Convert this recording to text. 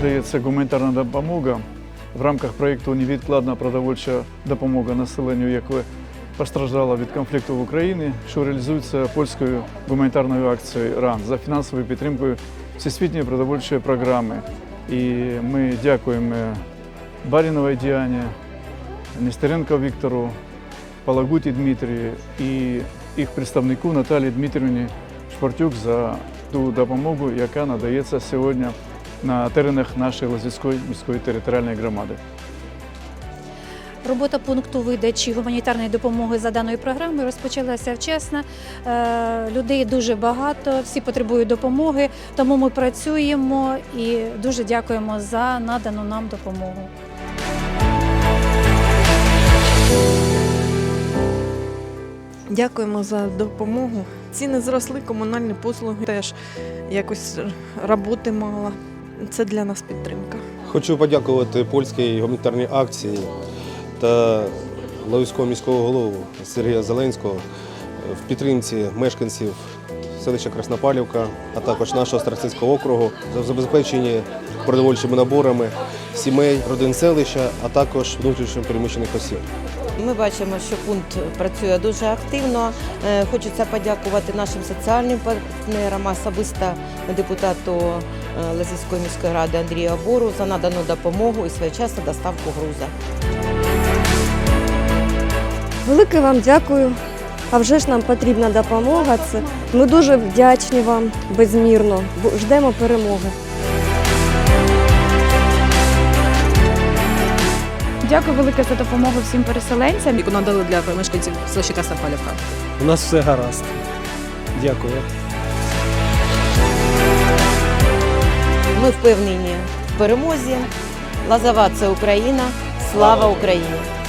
надається гуманітарна допомога в рамках проєкту Невідкладна продовольча допомога населенню, яке постраждало від конфлікту в Україні, що реалізується польською гуманітарною акцією РАН за фінансовою підтримкою Всесвітньої продовольчої програми. І ми дякуємо Баріновій Діані, Нестеренко Віктору, Палагуті Дмитрію і їх представнику Наталії Дмитрівні Шпортюк за ту допомогу, яка надається сьогодні на теренах нашої Лозівської міської територіальної громади. Робота пункту видачі гуманітарної допомоги за даною програмою розпочалася вчасно. Е, Людей дуже багато, всі потребують допомоги, тому ми працюємо і дуже дякуємо за надану нам допомогу. Дякуємо за допомогу. Ціни зросли, комунальні послуги теж якось роботи мало. Це для нас підтримка. Хочу подякувати польській гуманітарній акції та Лавівського міського голову Сергія Зеленського в підтримці мешканців селища Краснопалівка, а також нашого Старостинського округу за забезпечення продовольчими наборами сімей, родин селища, а також внутрішньо переміщених осіб. Ми бачимо, що пункт працює дуже активно. Е, Хочеться подякувати нашим соціальним партнерам, особисто депутату е, Лазівської міської ради Андрію Абору за надану допомогу і своєчасну доставку груза. Велике вам дякую. А вже ж нам потрібна допомога. Ми дуже вдячні вам безмірно. Ждемо перемоги. Дякую велике за допомогу всім переселенцям. яку надали для мешканців селища Сапалівка. У нас все гаразд. Дякую. Ми впевнені в перемозі. Лазова це Україна. Слава Україні!